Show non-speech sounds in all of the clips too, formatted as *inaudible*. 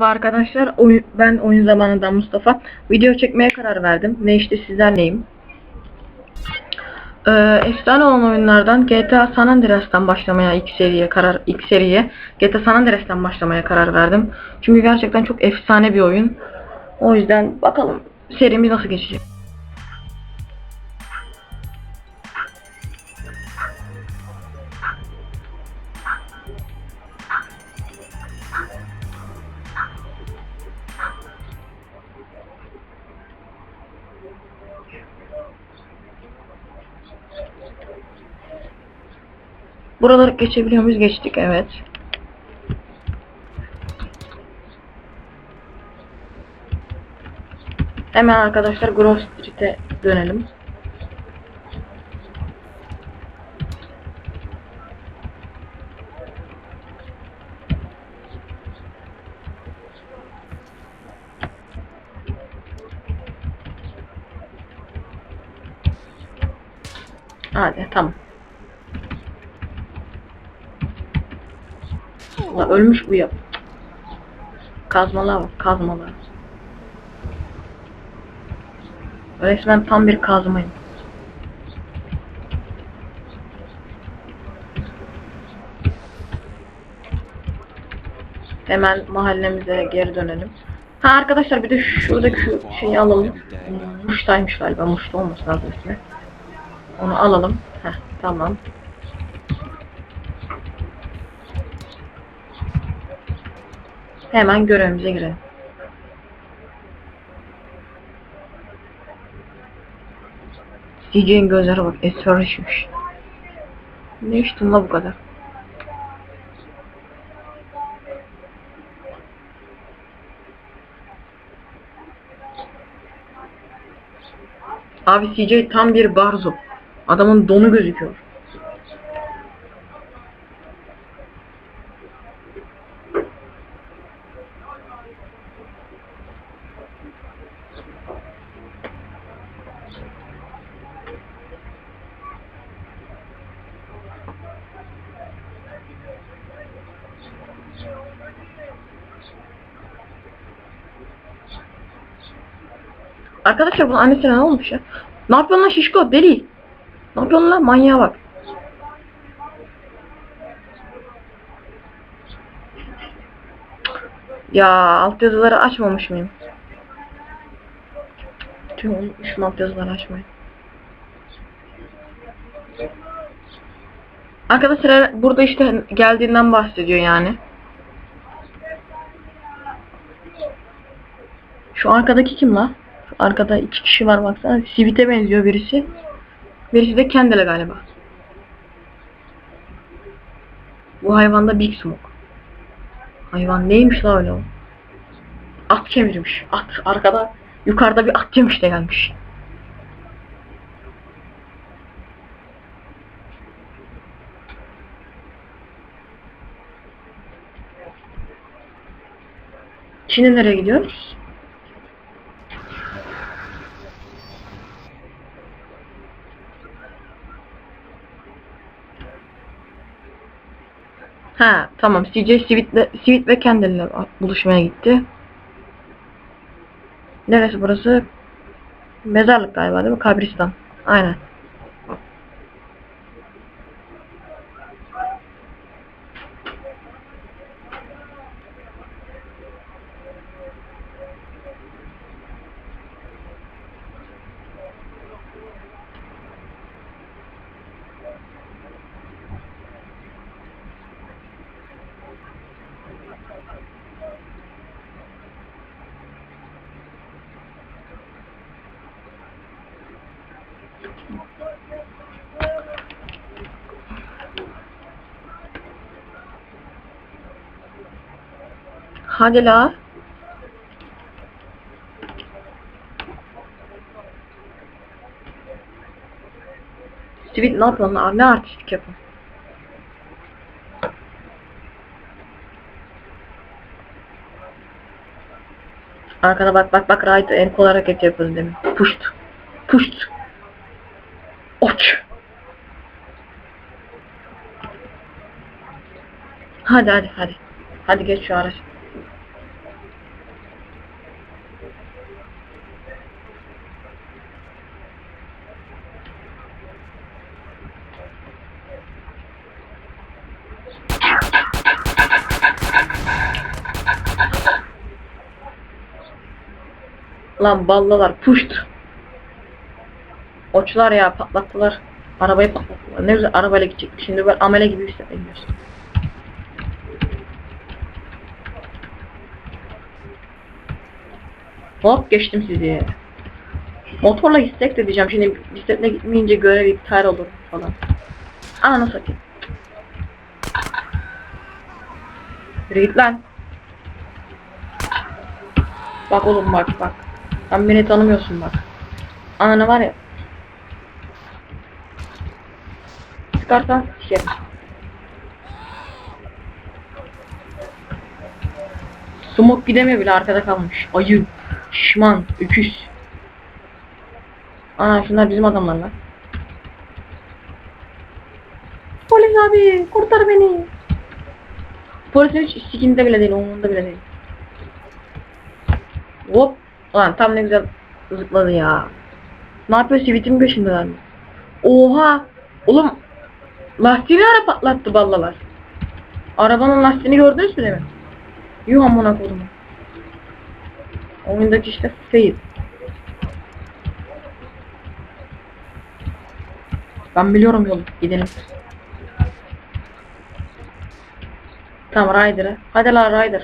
Arkadaşlar oy- ben oyun zamanından Mustafa. Video çekmeye karar verdim. Ne işte sizlerleyim. Ee, efsane olan oyunlardan GTA San Andreas'tan başlamaya ilk seriye karar ilk seriye GTA San Andreas'tan başlamaya karar verdim. Çünkü gerçekten çok efsane bir oyun. O yüzden bakalım serimiz nasıl geçecek. Buraları geçebiliyor muyuz? Geçtik evet. Hemen arkadaşlar Grove Street'e dönelim. Hadi tamam. La ölmüş bu ya. Kazmalar var, kazmalar. Resmen tam bir kazmayım. Hemen mahallemize geri dönelim. Ha arkadaşlar bir de şuradaki şu şeyi alalım. Muş'taymış galiba. Muş'ta olması lazım. Onu alalım. Heh, tamam. Hemen görevimize girelim. CJ'in gözleri bak esrarışmış. Ne içtin la bu kadar? Abi CJ tam bir barzo. Adamın donu gözüküyor. Arkadaşlar bunun annesine ne olmuş ya? Ne yapıyorsun lan şişko deli? Ne yapıyorsun lan manyağa bak. Ya altyazıları açmamış mıyım? Tüm unutmuşum altyazıları açmayı. Arkadaşlar burada işte geldiğinden bahsediyor yani. Şu arkadaki kim la? Arkada iki kişi var baksana. Sivit'e benziyor birisi. Birisi de Kendall'e galiba. Bu hayvanda Big Smoke. Hayvan neymiş la öyle o? At kemirmiş. At arkada yukarıda bir at yemiş de gelmiş. Şimdi nereye gidiyoruz? Ha tamam CJ Sweet'le Sweet ve Kendall'le buluşmaya gitti. Neresi burası? Mezarlık galiba değil mi? Kabristan. Aynen. Hadi la. Sweet ne yapıyorsun la? Ne artistlik yapın? Arkada bak bak bak right el kol hareket yapıyoruz demin. Puşt. Puşt. Hadi hadi hadi. Hadi geç şu araç. Lan ballalar puşt. Oçlar ya patlattılar. Arabayı patlattılar. Ne güzel arabayla gidecek. Şimdi ben amele gibi hissetmiyorsun. Hop geçtim sizi. Motorla gitsek de diyeceğim. Şimdi bisikletle gitmeyince görev iptal olur falan. Ananı satayım. Git lan. Bak oğlum bak bak. Sen beni tanımıyorsun bak. Ananı var ya. Çıkarsan sikerim. Smoke gidemiyor bile arkada kalmış. Ayı, şişman, öküz. Ana şunlar bizim adamlar lan. Polis abi kurtar beni. Polisin hiç sikinde bile değil, umurunda bile değil. Hop. Ulan tam ne güzel zıpladı ya. Ne yapıyor sivitin peşinde lan? Oha. Oğlum. Lastiğini ara patlattı ballalar. Arabanın lastiğini gördünüz mü demin? Yuh amına kodumu. Oyundaki işte fail. Ben biliyorum yolu. Gidelim. Tamam Ryder'ı. Hadi la Ryder.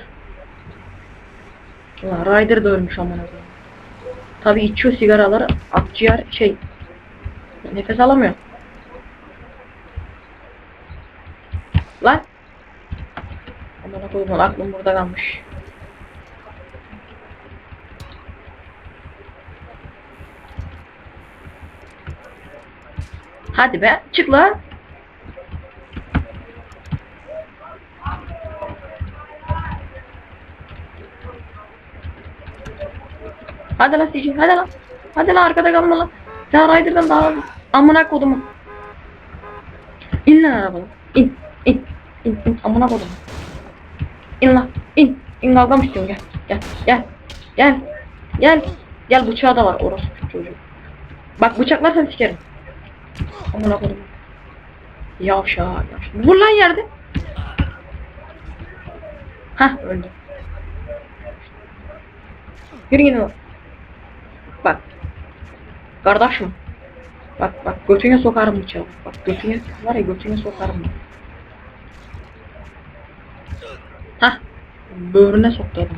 Ulan Ryder da ölmüş koyayım. Tabi içiyor sigaraları. Akciğer şey. Nefes alamıyor. Lan. Amına koyayım lan, aklım burada kalmış. Hadi be çık la. Hadi lan Siji hadi lan. Hadi lan arkada kalma lan. Sen Ryder'dan daha amına kodumu. İn lan arabadan. İn in in in amına kodumu. İn lan in. İn kavga mı istiyorsun gel. Gel gel. Gel. Gel. Gel bıçağı da var orası çocuğu. Bak bıçaklarsan sikerim. Amına kodumu. Yavşa yavşa. Vur lan yerde. Hah öldü. Yürü gidin lan. Bak. Kardeşim. Bak bak götüne sokarım bıçağı. Bak götüne var ya götüne sokarım. Hah. Böğrüne soktu adam.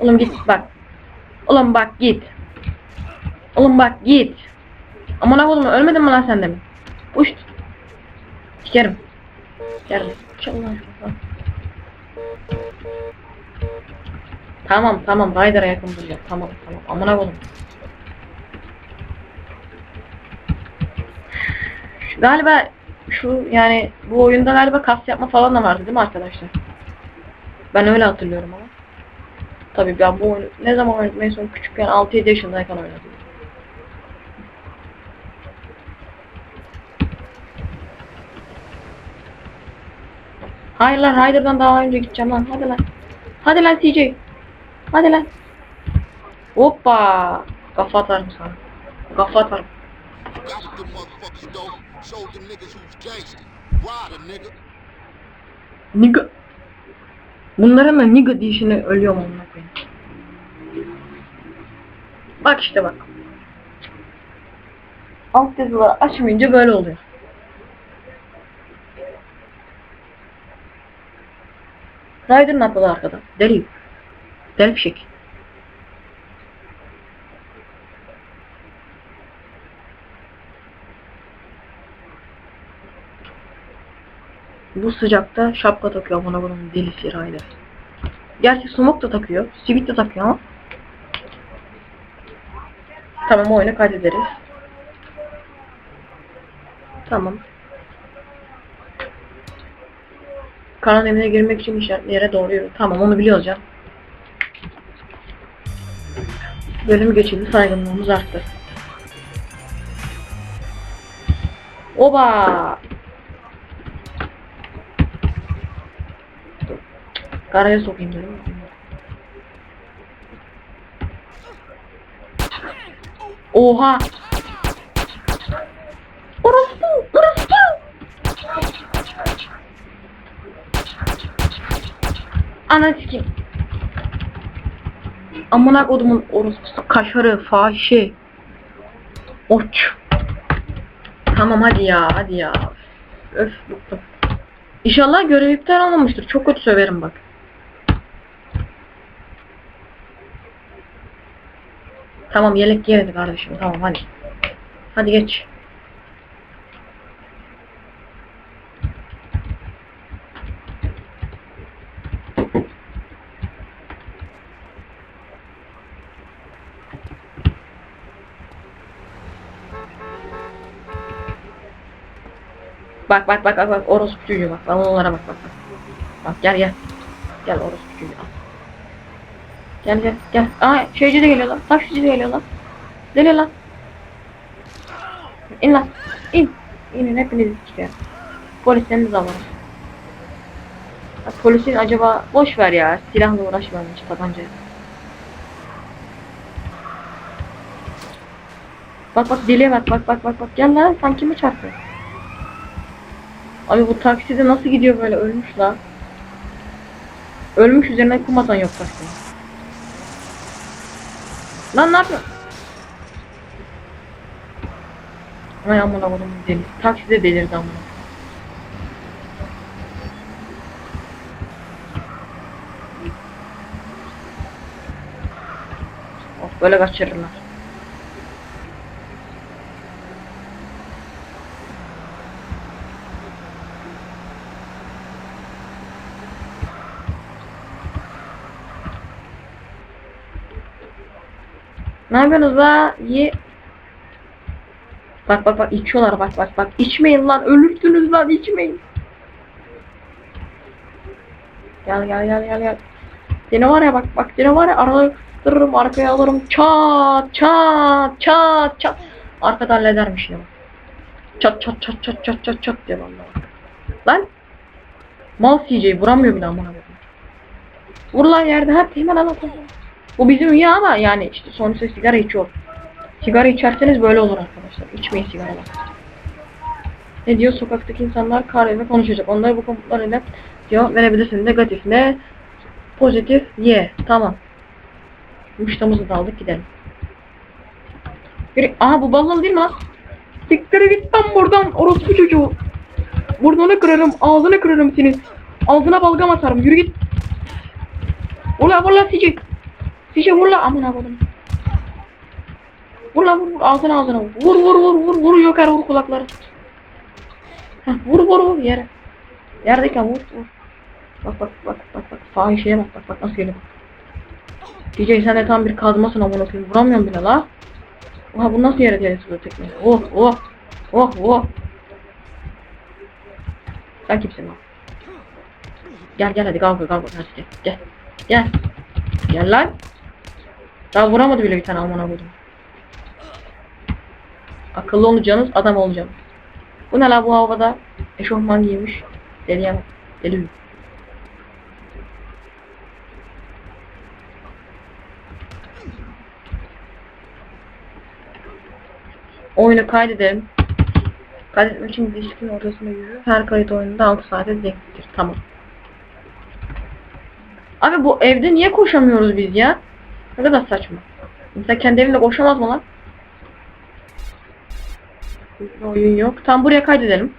Oğlum git bak. Oğlum bak git. Oğlum bak git. Aman oğlum ölmedin mi lan sen de mi? Uş. Sikerim. Sikerim. Şuradan. Tamam tamam Ryder'a yakın duracak. Tamam tamam. Amına. Şu- Galiba şu yani bu oyunda galiba kas yapma falan da vardı değil mi arkadaşlar? Ben öyle hatırlıyorum ama. Tabii ben bu oyunu ne zaman oynadım en son küçükken 6-7 yaşındayken oynadım. Hayır lan Ryder'dan daha önce gideceğim lan. Hadi lan. Hadi lan CJ. Hadi lan. Hoppa. Kafa atarım sana. Kafa atarım. Nigga. Bunların da nigga dişini ölüyorum onunla. Bak işte bak. Alt yazıları açmayınca böyle oluyor. Ryder ne yapıyordu arkada? Deli. Deli fişek. Bu sıcakta şapka takıyor bana bunun delisi Ryder. Gerçi smoke da takıyor, sivit de takıyor ama. Tamam oyunu kaydederiz. Tamam. Karan evine girmek için işaretli yere doğru yürü. Tamam onu biliyoruz ya. Bölüm geçildi saygınlığımız arttı. Oba! Karaya sokayım dedim. Oha! Orospu! Orospu! Ana sikeyim. Amına kodumun orospusu kaşarı, fahişe. Oç. Tamam hadi ya hadi ya. Öf bıktım. İnşallah görev iptal olmamıştır. Çok kötü söverim bak. Tamam yelek giyerdi kardeşim. Tamam hadi. Hadi geç. Bak bak bak bak bak orospu çocuğu bak. Bak onlara bak bak bak. Bak gel gel. Gel orospu çocuğu. Gel gel gel. Aa şeyci de geliyor lan. Taksici de geliyor lan. Deli lan. İn lan. İn. İnin hepiniz çıkıyor. Polisleriniz alın. Ya, polisin acaba boş ver ya. Silahla uğraşmayalım hiç tabancayla. Bak bak deliye bak bak bak bak bak. Gel lan sen kimi çarptın? Abi bu takside nasıl gidiyor böyle ölmüş la. Ölmüş üzerine kum atan yok taksinin. Lan ne yapıyorsun? Ay amına koydum deli. Takside delirdi amına. Of böyle kaçırırlar. Ne yapıyorsunuz la? Ye. Bak bak bak içiyorlar bak bak bak. İçmeyin lan ölürsünüz lan içmeyin. Gel gel gel gel gel. Seni var ya bak bak seni var ya kıstırırım arkaya alırım çat çat çat çat. Arkada halledermiş bak. Çat çat çat çat çat çat çat diye vallahi. Lan. Mal CJ vuramıyor bile amına koyayım. Vur lan yerde hadi hemen al. Bu bizim iyi ama yani işte sonuçta sigara içiyor. Sigara içerseniz böyle olur arkadaşlar. İçmeyin sigaralar. Ne diyor? Sokaktaki insanlar kahveyle konuşacak. Onlara bu komutlarıyla cevap verebilirsin. Negatif ne? Pozitif ye. Tamam. Müştamızı da aldık gidelim. Yürü. Aha bu balon değil mi lan? Siktir git lan buradan orospu çocuğu. Burnunu kırarım, ağzını kırarım senin. Ağzına balgam atarım. Yürü git. Ula vur sici. Sici vur la amına koydum. Vur la vur vur ağzına ağzına vur. Vur vur vur vur vur yukarı vur kulakları. Heh, vur vur vur yere. Yerdeyken vur vur. Bak bak bak bak bak fahişeye bak bak bak nasıl geliyor. DJ sen de tam bir kazmasın amına koyayım. Vuramıyorum bile la. Oha bu nasıl yere telesiz tekme? Oh oh oh oh. Sen kimsin lan? Gel gel hadi kalk kalk kalk gel gel. Gel. Gel lan. Daha vuramadı bile bir tane amına koydum. Akıllı olacaksınız adam olacaksınız. Bu ne la bu havada? Eşofman giymiş. Deliye bak. Deli. Oyunu kaydedelim. Kaydetmek için diskin ortasında yürü. Her kayıt oyununda 6 saate zevklidir. Tamam. Abi bu evde niye koşamıyoruz biz ya? Ne kadar saçma. Mesela kendi evinde koşamaz mı lan? Oyun yok. Tam buraya kaydedelim.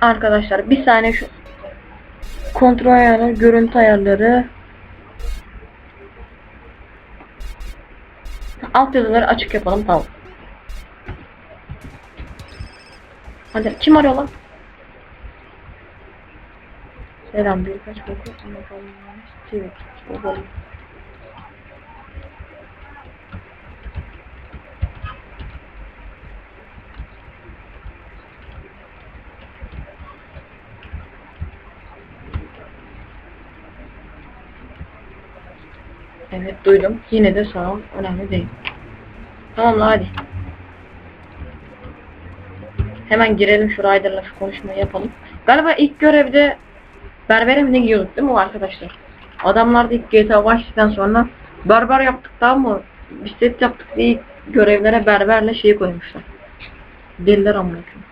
Arkadaşlar bir saniye şu kontrol ayarı, görüntü ayarları alt yazıları açık yapalım tamam. Hadi kim arıyor lan? Selam birkaç boku anlatalım. Evet. bakalım. Evet duydum. Yine de sağ ol. Önemli değil. Tamam hadi. Hemen girelim şu Ryder'la şu konuşmayı yapalım. Galiba ilk görevde berbere mi ne giyiyorduk değil mi arkadaşlar? Adamlar da ilk GTA Vice City'den sonra berber yaptık tamam mı? bir set yaptık diye görevlere berberle şeyi koymuşlar. Deliler amına koyayım.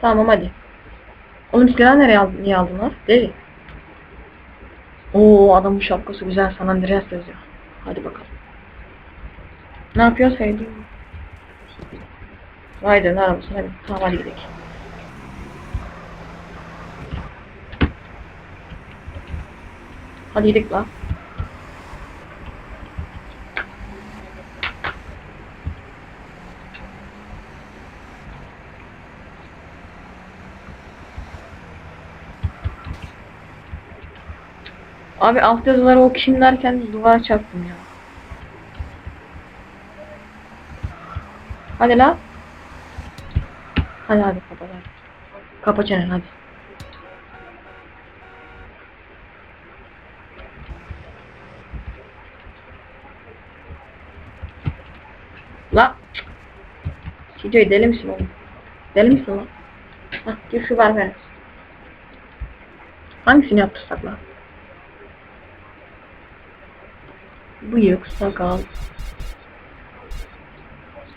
Tamam hadi. Oğlum silah nereye aldın, niye aldınlar? Deli. Oo adamın şapkası güzel San Andreas yazıyor. Hadi bakalım. Ne yapıyoruz Haydi? Ryder'ın arabasına bin. Tamam hadi gidelim. Hadi gidelim lan. Abi alt yazıları okuyayım derken duvara çarptım ya. Hadi la. Hadi hadi kapa hadi. Kapa çeneni hadi. La. Cico'yu deli misin oğlum? Deli misin lan? Hah gir şu ver. Hangisini yaptırsak lan? Bıyık, sakal.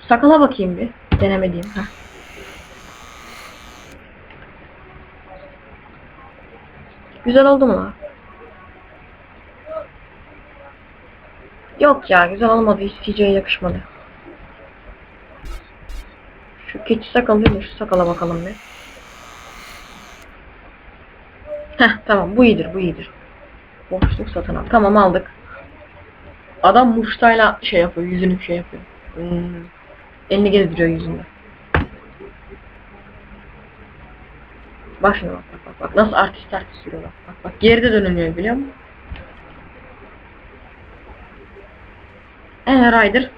Sakala bakayım bir. Denemediğim. Heh. Güzel oldu mu? Yok ya güzel olmadı. Hiç CJ'ye yakışmadı. Şu keçi sakalı değil? Şu sakala bakalım bir. Heh tamam bu iyidir bu iyidir. Boşluk satın al. Tamam aldık. Adam muştayla şey yapıyor, yüzünü şey yapıyor. Hmm. Elini gezdiriyor yüzünde. Bak şimdi bak bak bak bak nasıl artist artist yürüyor bak bak bak geride dönülüyor biliyor musun? Eee Ryder.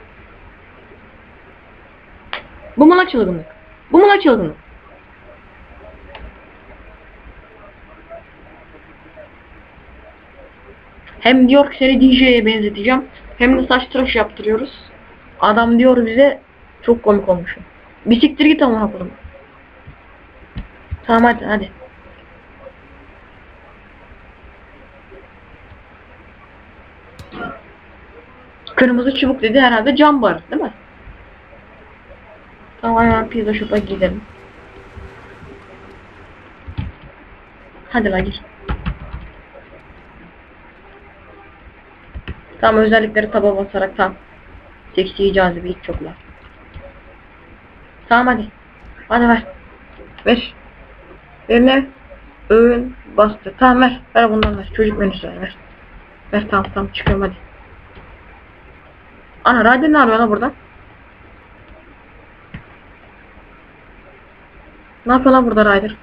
Bu mu la çılgınlık? Bu mu la çılgınlık? Hem diyor ki seni DJ'ye benzeteceğim. Hem de saç tıraş yaptırıyoruz. Adam diyor bize çok komik olmuşum. Bir siktir git amına koyayım. Tamam hadi hadi. Kırmızı çubuk dedi herhalde cam bar değil mi? Tamam hemen pizza shop'a gidelim. Hadi la gir. Tam özellikleri taba basarak tam. Seksi cazibe ilk çoklar. Tamam hadi. Hadi ver. Ver. Eline öğün bastı. Tamam ver. Ver bundan ver. Çocuk menüsü ver. Ver, ver tamam tamam çıkıyorum hadi. Ana radyo ne yapıyor lan burada? Ne yapıyor lan burada Ryder?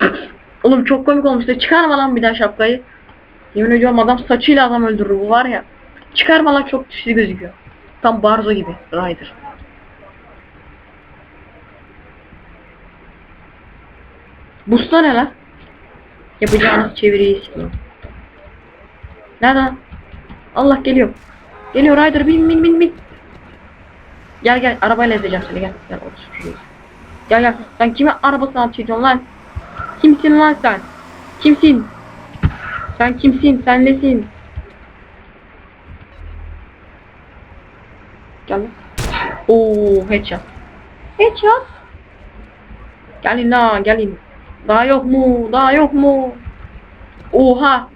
*clears throat* Oğlum çok komik olmuştu. Çıkarma lan bir daha şapkayı. Yemin ediyorum adam saçıyla adam öldürür bu var ya. Çıkarma lan çok dişli gözüküyor. Tam Barzo gibi Ryder. Busla ne lan? Yapacağınız çeviriyi sikeyim. Nerede lan? Allah geliyor. Geliyor Ryder bin bin bin bin. Gel gel arabayla ezeceğim seni gel. Gel otur şuraya. Gel gel. Sen kime arabasını atıyorsun lan? Kimsin lan sen? Kimsin? Sen kimsin? Sen nesin? Gel. Oo headshot. Headshot. Gelin lan gelin. Daha yok mu? Daha yok mu? Oha.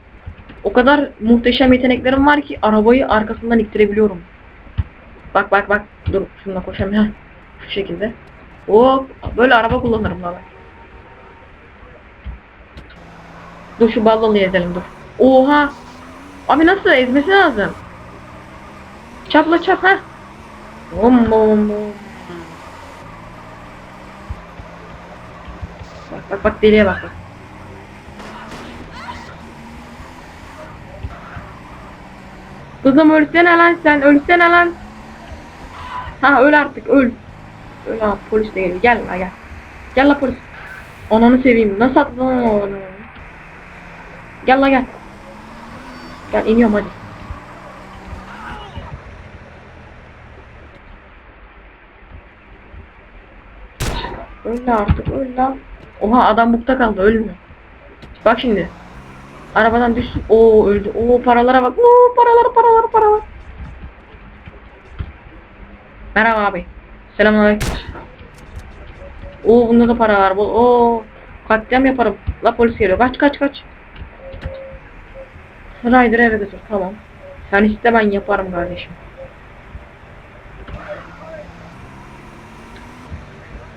O kadar muhteşem yeteneklerim var ki arabayı arkasından ittirebiliyorum. Bak bak bak. Dur şununla koşamıyorum. Şu şekilde. Hop. Böyle araba kullanırım lan ben. Dur şu ballalıyı ezelim dur. Oha. Abi nasıl ezmesi lazım? Çapla çap ha. Bom bom. Bak bak bak deliye bak bak. Kızım ölsene lan sen ölsene lan. Ha öl artık öl. Öl ha polis de geliyor gel la gel. Gel la polis. Ananı seveyim nasıl lan onu? Gel la gel. Gel iniyorum hadi. Öl artık öl. Oha adam bukta kaldı ölme. Bak şimdi. Arabadan düştü. Oo öldü. Oo paralara bak. Oo paralar paralar paralar. Merhaba abi. Selamünaleyküm. Oo bunda da para var. Oo katliam yaparım. La polis geliyor. Kaç kaç kaç. Ryder'ı eve götür. Tamam. Sen iste ben yaparım kardeşim.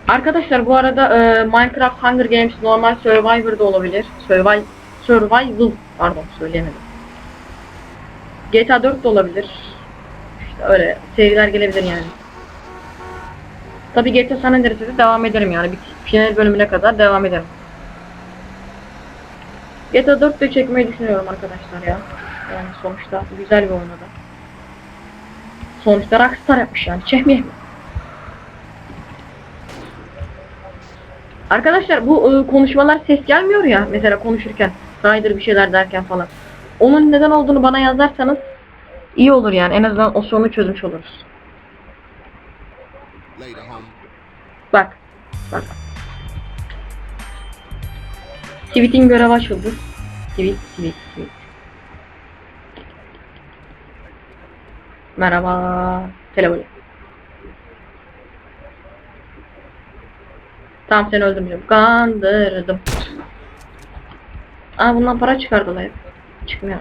Arkadaşlar bu arada e, Minecraft Hunger Games normal Survivor'da olabilir. Survival Survival pardon söyleyemedim. GTA 4 de olabilir. İşte öyle seriler gelebilir yani. Tabi GTA San Andreas'e de devam ederim yani. Bir final bölümüne kadar devam ederim. GTA 4 de çekmeyi düşünüyorum arkadaşlar ya. Yani sonuçta güzel bir oynadı. Sonuçta Rockstar yapmış yani. Çekmeyeyim mi? Arkadaşlar bu e, konuşmalar ses gelmiyor ya mesela konuşurken Ryder bir şeyler derken falan. Onun neden olduğunu bana yazarsanız iyi olur yani en azından o sorunu çözmüş oluruz. Bak. Bak. Tweet'in görevi açıldı. Tweet, tweet, tweet. Merhaba. Telefon. Tamam seni öldürmeyeceğim. Kandırdım. Aa bundan para çıkardılar. Çıkmıyor.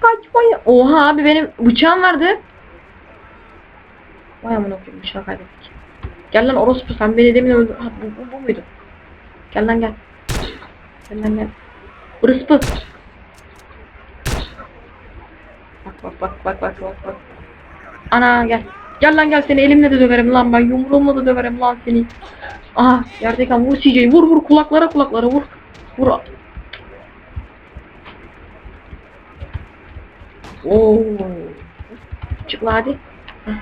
Kaçmayı. Oha abi benim bıçağım vardı. Vay amına koyayım bıçağı kaybettik. Gel lan orospu sen beni demin öldür. Ha bu, bu, bu muydu? Gel lan gel. Gel lan gel. Orospu. Bak bak bak bak bak bak bak. Ana gel. Gel lan gel seni elimle de döverim lan ben yumruğumla da döverim lan seni. Aha yerdeyken vur CJ'yi vur vur kulaklara kulaklara vur. Vur. Oo. Çık hadi. Heh.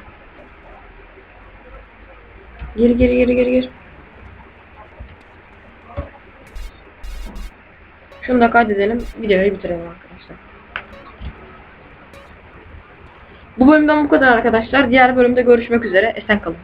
Geri geri geri geri Şunu da kaydedelim. Videoyu bitirelim arkadaşlar. Bu bölümden bu kadar arkadaşlar. Diğer bölümde görüşmek üzere. Esen kalın.